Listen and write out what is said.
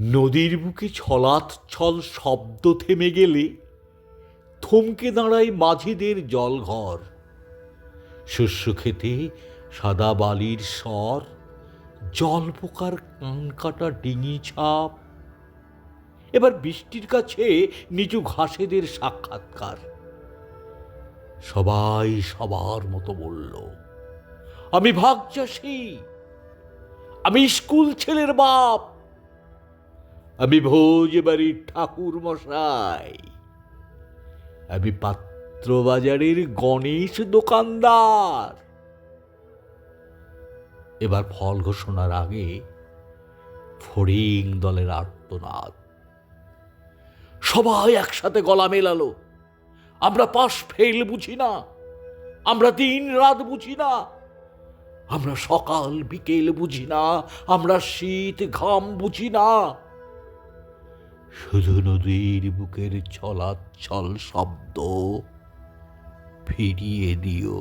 নদীর বুকে ছলাৎ ছল শব্দ থেমে গেলে থমকে দাঁড়ায় মাঝিদের জলঘর। শস্য খেতে সাদা বালির স্বর, জল পোকার কান কাটা ডিঙি ছাপ। এবার বৃষ্টির কাছে নিচু ঘাসেদের সাক্ষাৎকার। সবাই সবার মতো বলল, আমি ভাগ চাষি আমি স্কুল ছেলের বাপ আমি ভোজ বাড়ির ঠাকুর মশাই আমি পাত্র বাজারের গণেশ দোকানদার। এবার ফল ঘোষণার আগে ফড়িং দলের আর্তনাদ। সবাই একসাথে গলা মেলালো। আমরা পাশ ফেল বুঝি না। আমরা দিন রাত বুঝি না। আমরা সকাল বিকেল বুঝি না। আমরা শীত ঘাম বুঝি না। শুধু নদীর বুকের ছলাচ্ছল শব্দ ফিরিয়ে দিও।